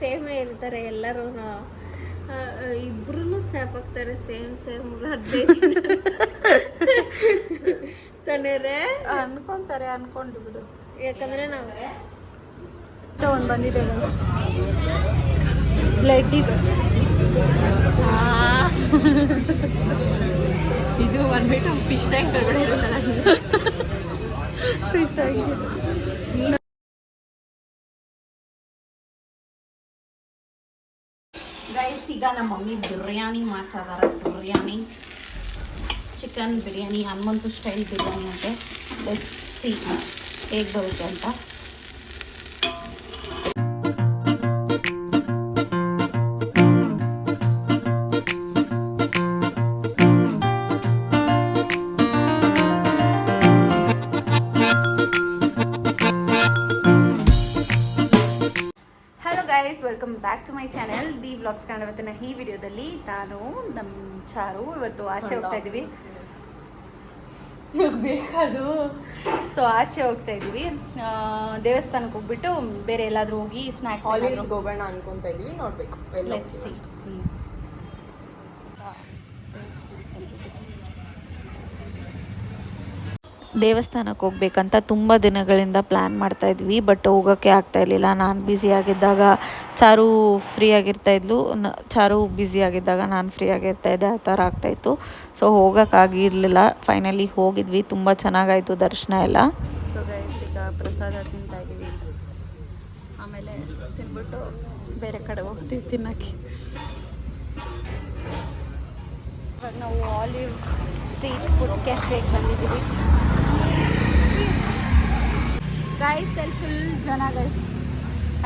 ಸೇಮೇ ಇರ್ತಾರೆ ಎಲ್ಲರೂ ಇಬ್ರು ಸ್ನ್ಯಾಪ್ ಆಗ್ತಾರೆ ಸೇಮ್ ಸೇಮ್ ತನೇರೆ ಅನ್ಕೊಂತಾರೆ ಅನ್ಕೊಂಡು ಬಿಡು. ಯಾಕಂದ್ರೆ ನಾವು ಒಂದು ಬಂದಿದೆ ಬ್ಲಡ್ ಇದೆ. ಇದು ಬಂದ್ಬಿಟ್ಟು ಫಿಶ್ ಟ್ಯಾಂಕ್ ಫಿಶ್ ಟ್ಯಾಂಕ್ ಈಗ ನಮ್ಮ ಮಮ್ಮಿ ಬಿರಿಯಾನಿ ಮಾಡ್ತಾ ಇದಾರೆ ಬಿರಿಯಾನಿ ಚಿಕನ್ ಬಿರಿಯಾನಿ, ಹನುಮಂತು ಸ್ಟೈಲ್ ಬಿರಿಯಾನಿ ಅಂತೆ. ಲೆಟ್ಸ್ ಸಿ ಹೇಗೆ ಬರುತ್ತೆ ಅಂತ. Back to my channel the blogs Kannada ಇವತ್ತಿನ ಈ ವಿಡಿಯೋದಲ್ಲಿ ನಾನು ನಮ್ಮ ಚಾರು ಇವತ್ತು ಆಚೆ ಹೋಗ್ತಾ ಇದ್ವಿ ಬೇಕಾದು ಸೊ ಆಚೆ ಹೋಗ್ತಾ ಇದ್ವಿ ದೇವಸ್ಥಾನಕ್ಕೆ ಹೋಗ್ಬಿಟ್ಟು ಬೇರೆ ಎಲ್ಲಾದ್ರೂ ಹೋಗಿ ಸ್ನಾಕ್ಸ್ ಹೋಗೋಣ ಅನ್ಕೊಂತ ಇದೀವಿ ನೋಡ್ಬೇಕು. ಎಲ್ಲ ಲೆಟ್ಸ್ ಸಿ ದೇವಸ್ಥಾನಕ್ಕೆ ಹೋಗ್ಬೇಕಂತ ತುಂಬ ದಿನಗಳಿಂದ ಪ್ಲ್ಯಾನ್ ಮಾಡ್ತಾ ಇದ್ವಿ ಬಟ್ ಹೋಗೋಕ್ಕೆ ಆಗ್ತಾ ಇರಲಿಲ್ಲ. ನಾನು ಬ್ಯುಸಿ ಆಗಿದ್ದಾಗ ಚಾರು ಫ್ರೀ ಆಗಿರ್ತಾ ಇದ್ಲು. ನ ಚಾರು ಬ್ಯುಸಿ ಆಗಿದ್ದಾಗ ನಾನು ಫ್ರೀ ಆಗಿರ್ತಾ ಇದ್ದೆ ಆ ಥರ ಆಗ್ತಾಯಿತ್ತು ಸೊ ಹೋಗೋಕ್ಕಾಗಿರಲಿಲ್ಲ ಫೈನಲಿ ಹೋಗಿದ್ವಿ. ತುಂಬ ಚೆನ್ನಾಗಾಯಿತು ದರ್ಶನ ಎಲ್ಲ. ಸೊ ಈಗ ಪ್ರಸಾದ ತಿಂತಾ ಇದ್ದೀವಿ ಆಮೇಲೆ ತಿನ್ಬಿಟ್ಟು ಬೇರೆ ಕಡೆ ಹೋಗ್ತೀವಿ ತಿನ್ನಕ್ಕೆ. ಇವಾಗ ನಾವು ಆಲಿವ್ ಸ್ಟ್ರೀಟ್ ಫುಡ್ ಕೆಫೆಗೆ ಬಂದಿದ್ದೀವಿ. ಗೈಸ್ ಅಲ್ಲಿ ಫುಲ್ ಜನ ಗೈಸ್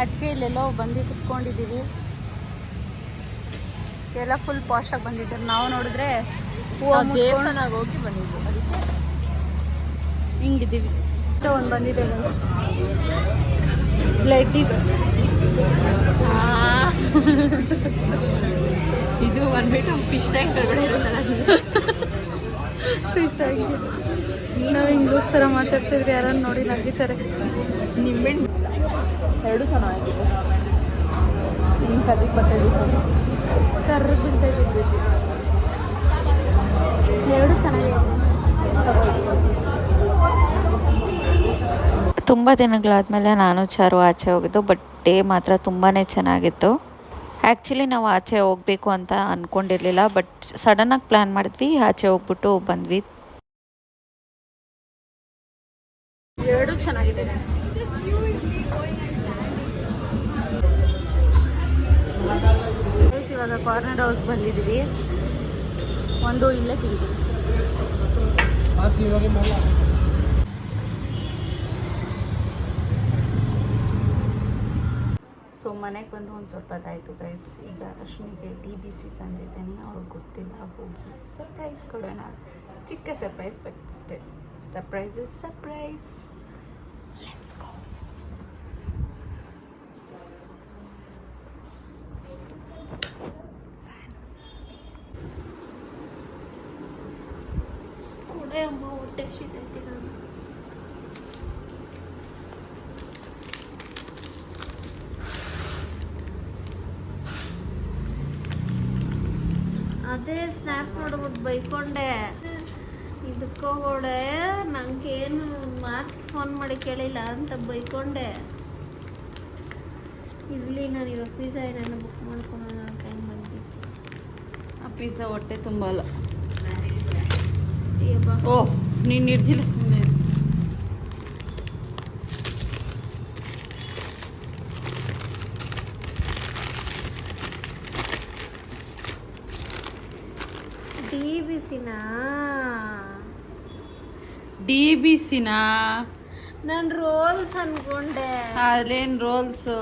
ಅದಕ್ಕೆ ಇಲ್ಲೆಲ್ಲೋ ಬಂದು ಕುತ್ಕೊಂಡಿದ್ದೀವಿ ಎಲ್ಲ ಫುಲ್ ಪಾಶಾಗಿ ಬಂದಿದ್ದಾರೆ. ನಾವು ನೋಡಿದ್ರೆ ದೇವಸ್ಥಾನಾಗ ಹೋಗಿ ಬಂದಿದ್ವಿ. ಅದಕ್ಕೆ ಹಿಂಗಿದ್ದೀವಿ. ಒಂದು ಬಂದಿದೆ ಬ್ಲಡ್ ಇದೆ. ಇದು ಬಂದ್ಬಿಟ್ಟು ಫಿಶ್ ಟ್ಯಾಂಕ್ ಫಿಶ್ ಟ್ಯಾಂಕ್ ನಾವು ಇಂಗ್ಲೀಷ್ ಥರ ಮಾತಾಡ್ತಿದ್ರೆ ಯಾರನ್ನು ನೋಡಿ ನಗಿತಾರೆ. ನಿಂಬೆಹಣ್ಣು ಎರಡು ಚೆನ್ನಾಗಿದೆ ನಿಮ್ಗೆ ಕದಿ ಬರ್ತದೆ. ಕರ್ರು ಬೀಳ್ತಾ ಇದ್ದೀವಿ. ಎರಡು ಚೆನ್ನಾಗಿದೆ ತುಂಬ ದಿನಗಳಾದಮೇಲೆ ನಾನು ಚಾರು ಆಚೆ ಹೋಗಿದ್ದು ಬಟ್ ಡೇ ಮಾತ್ರ ತುಂಬಾ ಚೆನ್ನಾಗಿತ್ತು. ಆ್ಯಕ್ಚುಲಿ ನಾವು ಆಚೆ ಹೋಗಬೇಕು ಅಂತ ಅಂದ್ಕೊಂಡಿರಲಿಲ್ಲ ಬಟ್ ಸಡನ್ನಾಗಿ ಪ್ಲ್ಯಾನ್ ಮಾಡಿದ್ವಿ ಆಚೆ ಹೋಗ್ಬಿಟ್ಟು ಬಂದ್ವಿ. ಎರಡು ಚೆನ್ನಾಗಿದೆ. ಇವಾಗ ಕಾರ್ನರ್ ಹೌಸ್ ಬಂದಿದ್ದೀವಿ. ಒಂದು ಇಲ್ಲೇ ತಿಂತೀವಿ ಸೊ ಮನೆಗೆ ಬಂದು ಒಂದು ಸ್ವಲ್ಪ ಹೊತ್ತಾಯಿತು ಗೈಸ್ ಈಗ ರಶ್ಮಿಗೆ ಡಿ ಬಿ ಸಿ ತಂದಿದ್ದೇನೆ. ಅವ್ರಿಗೆ ಗೊತ್ತಿಲ್ಲ, ಹೋಗಿ ಸರ್ಪ್ರೈಸ್ ಕೊಡೋಣ. ಚಿಕ್ಕ surprise but still surprise surprise let's go ಕೊಡೆ ಅಮ್ಮ ಹೊಟ್ಟೆ ಸಿತೈತಿ ನಾನು ಅದೇ ಸ್ನ್ಯಾಪ್ ನೋಡ್ಬಿಟ್ಟು ಬೈಕೊಂಡೆ ಇದಕ್ಕೋಗೋಡೆ ನಂಗೇನು ಮಾತು ಫೋನ್ ಮಾಡಿ ಕೇಳಿಲ್ಲ ಅಂತ ಬೈಕೊಂಡೆ. ಇರಲಿ ನಾನು ಇವಾಗ ಪಿಜ್ಜಾ ಏನಾದ್ರು ಬುಕ್ ಮಾಡ್ಕೊಳ್ಳೋಣ ಟೈಮ್ ಬಂದು ಆ ಪಿಜ್ಜಾ ಹೊಟ್ಟೆ ತುಂಬಲ್ಲ. ಅಲ್ಲ ಓ ನೀನು ನಿರ್ಜಿಲ್ಲ ಸುಮ್ಮನೆ ಡಿ ಬಿಸಿನಾ ಡಿ ಬಿ ಸಿನಾ? ನಾನು ರೋಲ್ಸ್ ಅನ್ಕೊಂಡೆ. ಅಲ್ಲೇನು ರೋಲ್ಸು?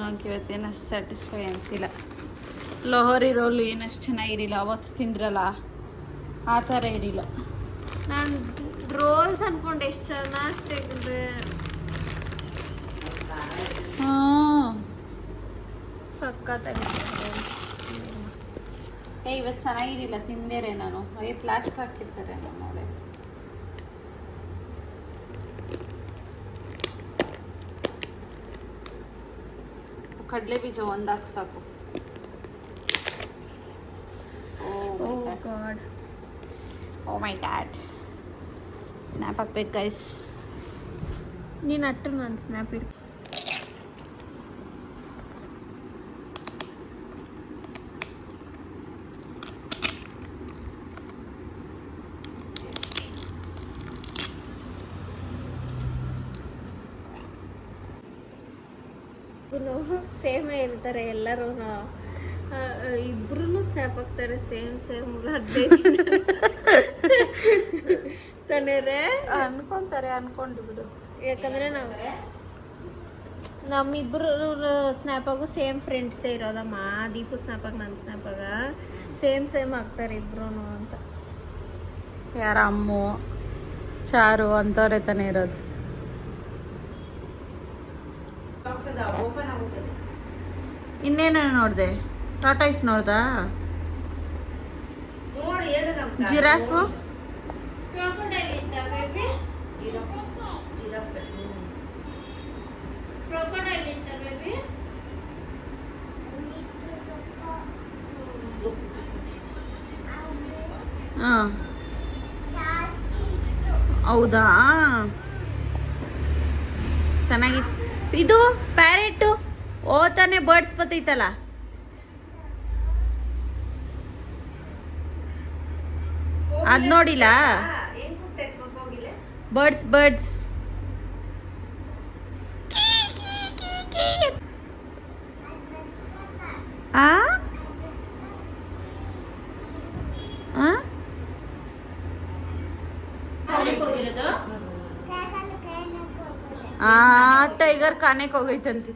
ನಂಗೆ ಇವತ್ತೇನು ಅಷ್ಟು ಸ್ಯಾಟಿಸ್ಫೈ ಅನಿಸಿಲ್ಲ ಲೋಹರಿ ರೋಲ್ ಏನಷ್ಟು ಚೆನ್ನಾಗಿರಿಲ್ಲ ಅವತ್ತು ತಿಂದ್ರಲ್ಲ ಆ ಥರ ಇರಿಲ್ಲ ನಾನು ರೋಲ್ಸ್ ಅನ್ಕೊಂಡೆ ಎಷ್ಟು ಚೆನ್ನಾಗಿ ತೆಗೆದ್ರೆ. ಹ್ಞೂ ಸಕ್ಕತ್ತಾಗಿತ್ತು ಏ ಇವತ್ತು ಚೆನ್ನಾಗಿರಿಲ್ಲ ತಿಂದೇರೆ ನಾನು. ಏ ಪ್ಲಾಸ್ಟರ್ ಹಾಕಿರ್ತಾರೆ ನಾನು ಕಡಲೆ ಬೀಜ ಒಂದು ಹಾಕಿ ಸಾಕು oh god oh my dad snap ಹಾಕ್ಬೇಕು ಗೈಸ್ ನೀನು ಅಟ್ಟು ನಾನು ಸ್ನ್ಯಾಪ್ ಇಡ್. ಸೇಮೇ ಇರ್ತಾರೆ ಎಲ್ಲರೂ ಇಬ್ರು ಸ್ನ್ಯಾಪ್ ಹಾಕ್ತಾರೆ ಸೇಮ್ ಸೇಮ್ ತಾನೇರೆ ಅನ್ಕೊಂತಾರೆ ಅನ್ಕೊಂಡು ಬಿಡು. ಯಾಕಂದ್ರೆ ನಾವು ನಮ್ಮಿಬ್ರು ಸ್ನ್ಯಾಪಾಗು ಸೇಮ್ ಫ್ರೆಂಡ್ಸೇ ಇರೋದಮ್ಮ ದೀಪು ಸ್ನ್ಯಾಪಾಗ ನನ್ನ ಸ್ನ್ಯಾಪಾಗ ಸೇಮ್ ಸೇಮ್ ಆಗ್ತಾರೆ ಇಬ್ರು ಅಂತ. ಯಾರ ಅಮ್ಮು ಚಾರು ಅಂತವ್ರೆ ತಾನೇ ಇರೋದು. ಇನ್ನೇನೇನು ನೋಡಿದೆ? ಟಾಟಾಯ್ಸ್ ನೋಡ್ದಾ? ಜಿರಾಫು? ಹಾಂ. ಹೌದಾ? ಚೆನ್ನಾಗಿತ್ತು ಇದು ಪ್ಯಾರೆಟ್. ಓ ಬರ್ಡ್ಸ್ ಬರ್ಡ್ಸ್ ಬತ್ತೈತಲ್ಲ. ಅದ್ ನೋಡಿಲ್ಲ? ಬರ್ಡ್ಸ್ ಬರ್ಡ್ಸ್ ಆ? ಆ ಟೈಗರ್ ಕಾನೆಕ್ ಹೋಗೈತಂತೆ.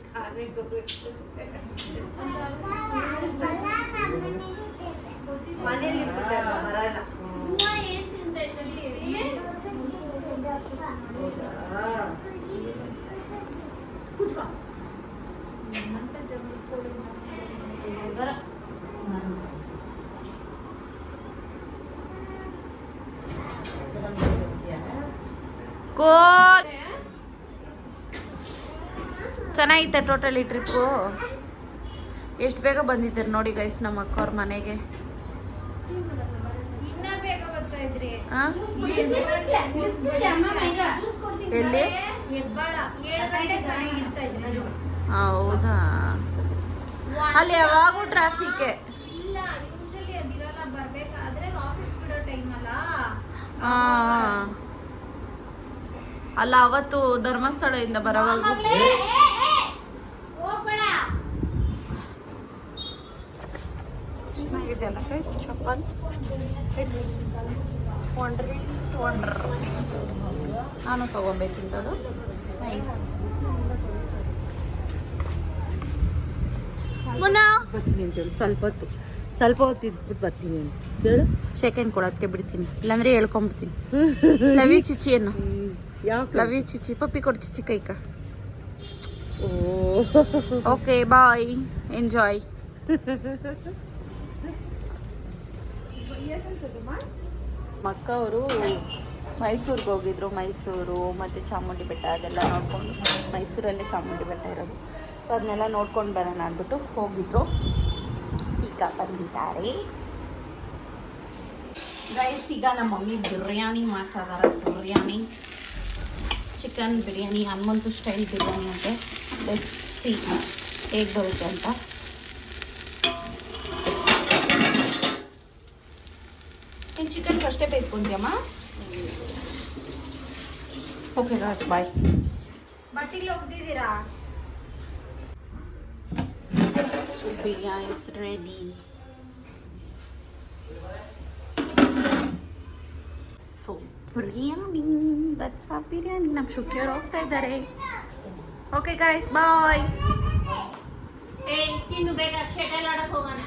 ಕೋ ಚೆನ್ನಾಗಿತ್ತ ಟೋಟಲಿ ಟ್ರಿಪ್ಪು. ಎಷ್ಟು ಬೇಗ ಬಂದಿದ್ದಾರೆ ನೋಡಿ ಗೈಸ್ ನಮ್ಮ ಅಕ್ಕವ್ರ ಮನೆಗೆ? ಎಲ್ಲಿ? ಹೌದಾ? ಅಲ್ಲಿ ಯಾವಾಗೂ ಟ್ರಾಫಿಕ್ ಇಲ್ಲ ಅಲ್ಲ ಅವತ್ತು ಧರ್ಮಸ್ಥಳದಿಂದ ಬರೋವಾಗ ಹೋಗ್ಬೇಡ. ಚೆನ್ನಾಗಿದೆಯಲ್ಲ ಗೈಸ್ ಚಪ್ಪಲ್? ಇಟ್ಸ್ ವಂಡರ್ ವಂಡರ್ ನಾನು ತಗೊಬೇಕಿಂತದು ನೈಸ್ ಮುನ್ನ? ಬರ್ತೀನಿ ಅಂತೇಳಿ ಸ್ವಲ್ಪ ಹೊತ್ತು. ಸ್ವಲ್ಪ ಹೊತ್ತು ಇದ್ಬಿಟ್ಟು ಬರ್ತೀನಿ ಹೇಳು. ಸೆಕೆಂಡ್ ಕೊಡೋದಕ್ಕೆ ಬಿಡ್ತೀನಿ. ಇಲ್ಲಾಂದ್ರೆ ಹೇಳ್ಕೊಂಬಿಡ್ತೀನಿ. ಲವಿ ಚಿಚಿ ಏನು ಯು ಲವಿ ಚಿಚಿ ಪಪ್ಪಿ ಕೊಡು ಚಿಚಿ ಕೈಕ ಓ ಓಕೆ ಬಾಯ್ ಎಂಜಾಯ್ ಮಕ್ಕ ಅವರು ಮೈಸೂರಿಗೆ ಹೋಗಿದ್ರು ಮೈಸೂರು ಮತ್ತು ಚಾಮುಂಡಿ ಬೆಟ್ಟ ಅದೆಲ್ಲ ನೋಡಿಕೊಂಡು ಮೈಸೂರಲ್ಲೇ ಚಾಮುಂಡಿ ಬೆಟ್ಟ ಇರೋದು. ಸೊ ಅದನ್ನೆಲ್ಲ ನೋಡ್ಕೊಂಡು ಬರೋಣ ಅಂದ್ಬಿಟ್ಟು ಹೋಗಿದ್ರು. ಈಗ ಬಂದಿದ್ದಾರೆ. ಗೈಸ್ ಈಗ ನಮ್ಮ ಮಮ್ಮಿ ಬಿರಿಯಾನಿ ಮಾಡ್ತಾ ಇದ್ದಾರೆ ಬಿರಿಯಾನಿ. ಚಿಕನ್ ಬಿರಿಯಾನಿ ಹನುಮಂತು ಸ್ಟೈಲ್ ಬಿರಿಯಾನಿ ಅಂತೆ ಲೆಟ್ಸ್ ಸಿ ಹೇಗೆ ಬರುತ್ತೆ ಅಂತ ನೀನು ಚಿಕನ್ ಫಸ್ಟೇ ಬೇಯಿಸ್ಕೊಂತೀಯಮ್ಮ ಓಕೆ ಗಾಸ್ ಬಾಯ್ ಬಟ್ಟಿಗೆ ಹೋಗ್ತಿದ್ದೀರಾ biryani is ready so biryani that's ಆ ಬಿರಿಯಾನಿ ನಮ್ಮ ಶುಕ್ರಿಯವ್ರು ಹೋಗ್ತಾ ಇದ್ದಾರೆ ಓಕೆ ಗಾಯ್ಸ್ ಬಾಯ್ ಏ ತಿನ್ನು ಬೇಗ ಶೆಟಲ್ ಆಡಕ್ ಹೋಗೋಣ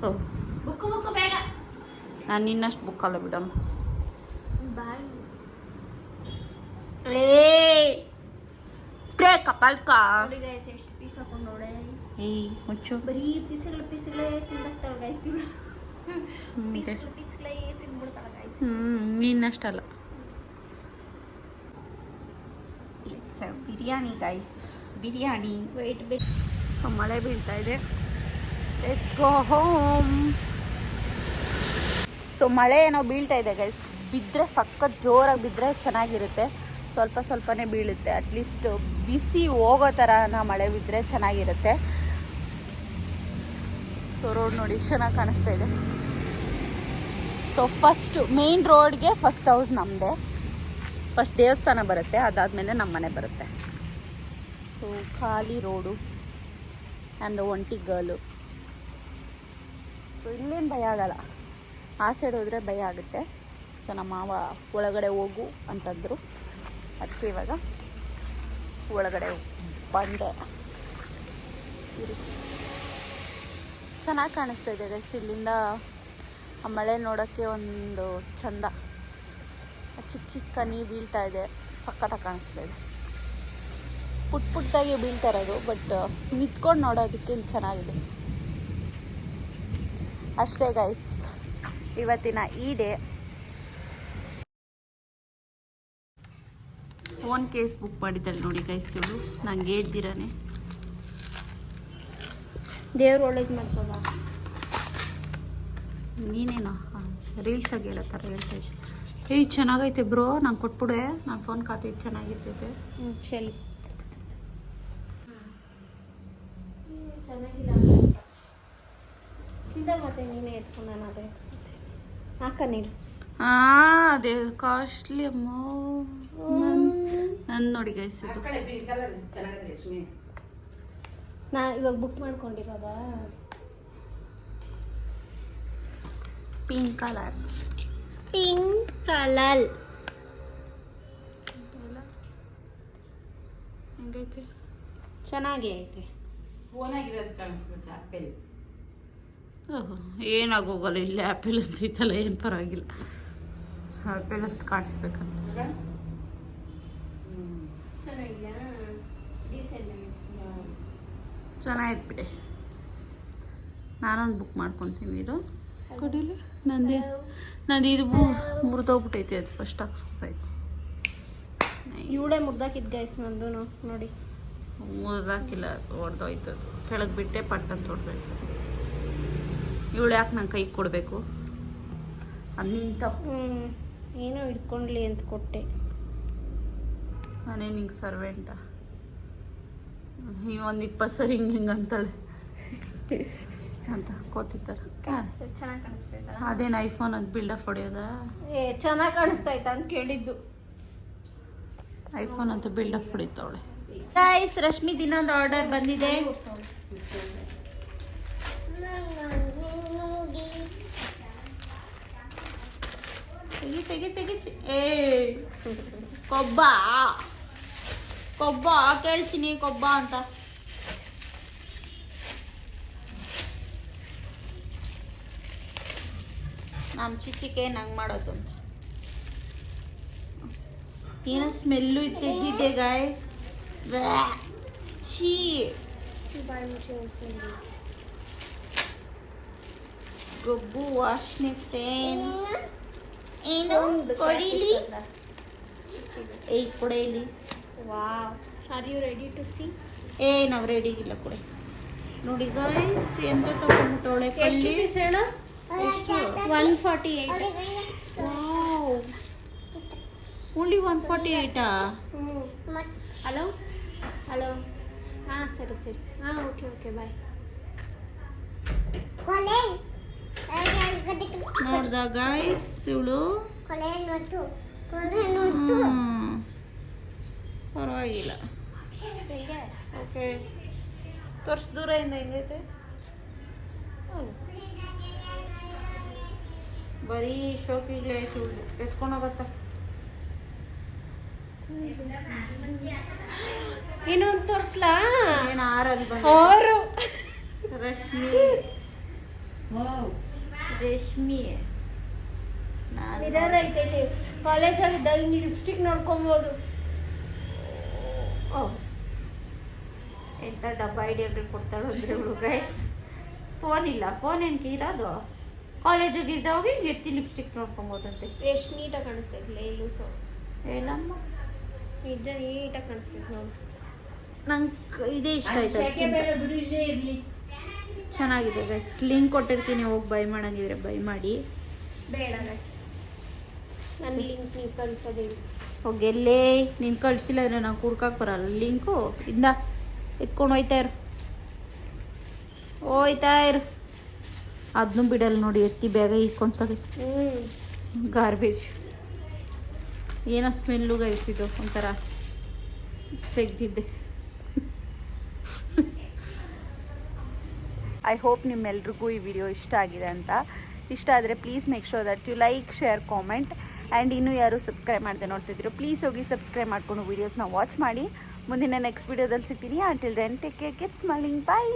ಓ ಬುಕ್ಕು ಬುಕ್ಕು ಬೇಗ ನಾನು ನಿನ್ನಷ್ಟು ಬುಕ್ಕಲ್ಲ ಬಿಡಮ್ಮ ಬಾಯ್ ಏ ಟ್ರೇ ಕಪಲ್ಕ ನೋಡಿ ಗೈಸ್ ಎಷ್ಟು ಪೀಸ್ ಹಾಕೊಂಡು ನೋಡೆ ಏಯ್ ಮುಚ್ಚು ಬರೀ ಪೀಸ್ಗಳು ಪೀಸ್ಗಳೇ ತಿಂದಾಕ್ತಾಳ ಗೈಸ್ ಇವಳು ಹ್ಮ್, okay. ಪೀಸ್ಗಳು ಪೀಸ್ಗಳೇ ತಿಂದ್ಬಿಡ್ತಾಳ ಗೈಸ್ ಹ್ಞೂ ನಿನ್ನಷ್ಟಲ್ಲ it's biryani guys biryani wait bit so ಮಳೆ ಬೀಳ್ತಾ ಇದೆ. ಲೆಟ್ಸ್ ಗೋ ಹೋಮ್ ಸೊ ಮಳೆ ಏನೋ ಬೀಳ್ತಾ ಇದೆ ಗೈಸ್ ಬಿದ್ದರೆ ಸಖತ್ ಜೋರಾಗಿ ಬಿದ್ದರೆ ಚೆನ್ನಾಗಿರುತ್ತೆ. ಸ್ವಲ್ಪ ಸ್ವಲ್ಪನೇ ಬೀಳುತ್ತೆ. ಅಟ್ಲೀಸ್ಟ್ ಬಿಸಿ ಹೋಗೋ ಥರನ ಮಳೆ ಬಿದ್ದರೆ ಚೆನ್ನಾಗಿರುತ್ತೆ. ಸೊ ರೋಡ್ ನೋಡಿ ಚೆನ್ನಾಗಿ ಕಾಣಿಸ್ತಾ ಇದೆ. ಸೊ ಫಸ್ಟ್ ಮೇನ್ ರೋಡ್ಗೆ ಫಸ್ಟ್ ಹೌಸ್ ನಮ್ಮದೇ ಫಸ್ಟ್ ದೇವಸ್ಥಾನ ಬರುತ್ತೆ ಅದಾದಮೇಲೆ ನಮ್ಮ ಮನೆ ಬರುತ್ತೆ. ಸೊ ಖಾಲಿ ರೋಡು ಆ್ಯಂಡ್ ಒಂಟಿ ಗರ್ಲು ಸೊ ಇಲ್ಲೇನು ಭಯ ಆಗಲ್ಲ. ಆ ಸೈಡ್ ಹೋದರೆ ಭಯ ಆಗುತ್ತೆ. ಸೊ ನಮ್ಮ ಮಾವ ಒಳಗಡೆ ಹೋಗು ಅಂತಂದರು. ಅದಕ್ಕೆ ಇವಾಗ ಒಳಗಡೆ ಬಂದೆ. ಚೆನ್ನಾಗಿ ಕಾಣಿಸ್ತಾ ಇದೆ ಗೈಸ್ ಇಲ್ಲಿಂದ ಆ ಮಳೆ ನೋಡೋಕ್ಕೆ ಒಂದು ಚಂದ. ಚಿಕ್ಕ ಚಿಕ್ಕ ನೀರು ಬೀಳ್ತಾ ಇದೆ ಸಖತ್ತಾಗಿ ಕಾಣಿಸ್ತಾ ಇದೆ. ಪುಟ್ ಪುಟ್ಟಾಗಿ ಬೀಳ್ತಾ ಇರೋದು ಬಟ್ ನಿಂತ್ಕೊಂಡು ನೋಡೋದಕ್ಕೆ ಇಲ್ಲಿ ಚೆನ್ನಾಗಿದೆ. ಅಷ್ಟೇ ಗೈಸ್ ಇವತ್ತಿನ ಈ ಡೇ ಫೋನ್ ಕೇಸ್ ಬುಕ್ ಮಾಡಿದ್ದಾಳೆ ನೋಡಿ ಗೈಸ್ ಇವಳು ನಂಗೆ ಹೇಳ್ತೀರಾನೆ. ದೇವ್ರು ಒಳ್ಳೇದು ಮಾಡ್ತದ ನೀನೇನೋ? ರೀಲ್ಸಾಗಿ ಹೇಳೋ ಥರ ಹೇಳ್ತಾ ಇದ್ದೆ ಏಯ್ ಚೆನ್ನಾಗೈತೆ ಬ್ರೋ ನಾನು ಕೊಟ್ಬಿಡೆ. ನಾನು ಫೋನ್ ಖಾತೆ ಚೆನ್ನಾಗಿರ್ತೈತೆ. ಹ್ಞೂ ಚಲಿ ಚೆನ್ನಾಗಿಲ್ಲ ಇಂದ ಮತ್ತೆ ನೀನೇ ಎತ್ಕೊಂಡು ನಾನು ಅದೇ? ಹಾಕ ನೀರು. ಹಾಂ ಅದೇ ಕಾಸ್ಟ್ಲಿ ಅಮ್ಮ. ನನ್ನ ನೋಡಿ ಗೈಸ್ ಇದು. ನಾ ಇವಾಗ ಬುಕ್ ಮಾಡ್ಕೊಂಡಿರೋದಾ? ಪಿಂಕ್ ಕಲರ್ ಪಿಂಕ್ ಕಲರ್ ಹೆಂಗೈತೆ? ಚೆನ್ನಾಗಿ ಐತೆ. ಓಹೋ ಏನಾಗೋಗಲ್ಲ ಇಲ್ಲಿ ಆ್ಯಪಲ್ ಅಂತ ಐತಲ್ಲ ಏನು ಪರವಾಗಿಲ್ಲ. ಆ್ಯಪಲ್ ಅಂತ ಕಾಣಿಸ್ಬೇಕಂತ. ಚೆನ್ನಾಗಿತ್ತು ಬಿಡಿ. ನಾನೊಂದು ಬುಕ್ ಮಾಡ್ಕೊತೀನಿ ಇದು ಕೊಡಿಲ್ಲ ನಂದಿ? ನಂದು ಇದು ಮುರಿದೋಗ್ಬಿಟ್ಟೈತಿ ಅದು. ಫಸ್ಟ್ ಹಾಕ್ಸ್ಕೊಬೇಕು ಇವಳೇ ಮುರ್ದಾಕಿದ್ ಗೈಸ್ ನಂದು ನೋಡಿ. ಮುರ್ದಾಕಿಲ್ಲ ಹೊಡೆದೋಯ್ತು ಅದು. ಕೆಳಗೆ ಬಿಟ್ಟೆ ಪಟ್ ಅಂತ ಹೊಡ್ಬೇಕು ಇವಳು ಯಾಕೆ ನಂಗೆ ಕೈ ಕೊಡಬೇಕು? ಅದು ನಿನ್ನ ತಪ್ಪು ಏನೋ ಇಟ್ಕೊಂಡ್ಲಿ ಅಂತ ಕೊಟ್ಟೆ. ನಾನೇ ನಿಂಗೆ ಸರ್ವೆಂಟ ಈ ಒಂದು ಇಪ್ಪತ್ತು ಸರಿ ಹಿಂಗೆ ಹಿಂಗೆ ಅಂತಾಳೆ. ಅಂತ ಕೋತಿದ್ದಾರೆ ಚೆನ್ನಾಗಿ ಕಾಣಿಸ್ತೈತಾ ಅದೇನು ಐಫೋನ್ ಅಂತ ಬಿಲ್ಡಪ್ ಹೊಡೆಯೋದ? ಏ ಚೆನ್ನಾಗಿ ಇತ್ತ ಅಂತ ಕೇಳಿದ್ದು. ಐಫೋನ್ ಅಂತ ಬಿಲ್ಡಪ್ ಹೊಡಿತಾವಳೆ ಗೈಸ್ ರಶ್ಮಿ ದಿನೊಂದು ಆರ್ಡರ್ ಬಂದಿದೆ. ತೆಗಿ ತೆಗಿ ತೆಗಿ. ಏ ಕೊಬ್ಬ. ಕೊಬ್ಬ ಕೇಳ್ತೀನಿ ಕೊಬ್ಬ ಅಂತ. ನಮ್ಮ ಚಿಚಿಕೆ ನಂಗೆ ಮಾಡೋದು ಏನೋ ಸ್ಮೆಲ್ಲು ತೆಗಿದೆ ಗಾಯ್ಸ್ ಛೀ. ಗೊಬ್ಬು ವಾಶ್ನೆ ಫ್ರೆಂಡ್ಸ್ ಏನು? ಕೊಡಿಲಿ? ಏಯ್ ಕೊಡೆಯಲ್ಲಿ wow. Are you ready to see ಏ ನಾವು ರೆಡಿ ಇಲ್ಲ ಕೊಡೆ. ನೋಡಿ ಗಾಯ್ಸ್ ಎಂತ ತಗೊಂಡ್ಬಿಟ್ಟವಳೆ ಎಷ್ಟು ಕಳ್ಳಿ ಪೀಸ್ ಹೇಳು? One forty eight only one forty ಏಯ್ಟಾ hello hello ಹಾಂ ಸರಿ ಸರಿ. ಹಾಂ ಓಕೆ ಓಕೆ ಬಾಯ್ ನೋಡ್ದ ಗಾಯ್ಸ್ ಇವಳು? ಪರವಾಗಿಲ್ಲ. ಓಕೆ ತೋರ್ಸ್ ದೂರದಿಂದ ಹೆಂಗೈತೆ? ಹೌದು. ಬರೀ ಶೋಕಿಗೆ ಆಯ್ತು ಎತ್ಕೊಂಡು ಹೋಗತ್ತ. ಇನ್ನೊಂದು ತೋರಿಸ್ಲಾ? ಏನು ಆರಲ್ಲಿ ಬಂದ ಆರು. ರಶ್ಮಿ. ರೇಷ್ಮಿ ನಾನು ಮಿರರ್ ಐತೈತಿ. ಕಾಲೇಜಲ್ಲಿ ಇದ್ದಾಗ ಹಿಂಗೆ ಲಿಪ್ಸ್ಟಿಕ್ ನೋಡ್ಕೊಬೋದು. ಓ. ಎಂಥ ಡಬ್ಬ ಐಡಿಯಾಗಳು ಕೊಡ್ತಾಳು ಅಂದ್ರೆ ಇವಳು ಗೈಸ್ ಫೋನ್ ಇಲ್ಲ. ಫೋನ್ ಏನಕ್ಕೆ ಇರೋದು? ಕಾಲೇಜಿಗೆ ಇದ್ದಾಗ ಹೋಗಿ ಎತ್ತಿ ಲಿಪ್ಸ್ಟಿಕ್ ನೋಡ್ಕೊಬೋದಂತೆ ಎಷ್ಟು ನೀಟಾಗಿ ಕಾಣಿಸ್ತೈತಿ ಲೇ ಲೂಸು ಏನಮ್ಮ ನಿಜ ನೀಟಾಗಿ ಕಾಣಿಸ್ತೈತಿ ನೋಡಿ. ನಂಗೆ ಇದೇ ಇಷ್ಟ ಆಯ್ತು. ಚೆನ್ನಾಗಿದೆ ಗೈಸ್ ಲಿಂಕ್ ಕೊಟ್ಟಿರ್ತೀನಿ ಹೋಗಿ ಬೈ ಮಾಡಂಗಿದ್ರೆ ಬೈ ಮಾಡಿ. ಬೇಡ ಗೈಸ್ ನನ್ನ ಲಿಂಕ್ ನೀವು ಕಳಿಸೋದಿಲ್ಲ ಹೋಗಿ ಎಲ್ಲೇ? ನೀನು ಕಳಿಸಿಲ್ಲ ಅಂದ್ರೆ ನಾವು ಕುಡ್ಕಕ್ಕೆ ಬರಲ್ಲ. ಲಿಂಕು ಇಂದ ಎತ್ಕೊಂಡು ಹೋಯ್ತಾ ಇರು. ಹೋಯ್ತಾ ಇರು. ಅದನ್ನೂ ಬಿಡಲ್ಲ ನೋಡಿ ಎತ್ತಿ ಬೇಗ ಇಕ್ಕೊಂತದೆ ಗಾರ್ಬೇಜ್ ಏನೋ ಸ್ಮೆಲ್ಲು ಗೈಸಿದ್ದು ಒಂಥರ ತೆಗೆದಿದ್ದೆ. ಐ ಹೋಪ್ ನಿಮ್ಮೆಲ್ರಿಗೂ ಈ ವಿಡಿಯೋ ಇಷ್ಟ ಆಗಿದೆ ಅಂತ. ಇಷ್ಟ ಆದರೆ please make sure that you like share comment and ಇನ್ನೂ ಯಾರು ಸಬ್ಸ್ಕ್ರೈಬ್ ಮಾಡದೆ ನೋಡ್ತಿದ್ರು ಪ್ಲೀಸ್ ಹೋಗಿ ಸಬ್ಸ್ಕ್ರೈಬ್ ಮಾಡ್ಕೊಂಡು ವೀಡಿಯೋಸ್ನ ವಾಚ್ ಮಾಡಿ. ಮುಂದಿನ ನೆಕ್ಸ್ಟ್ ವೀಡಿಯೋದಲ್ಲಿ ಸಿಗ್ತೀನಿ. Until then take care keeps smiling bye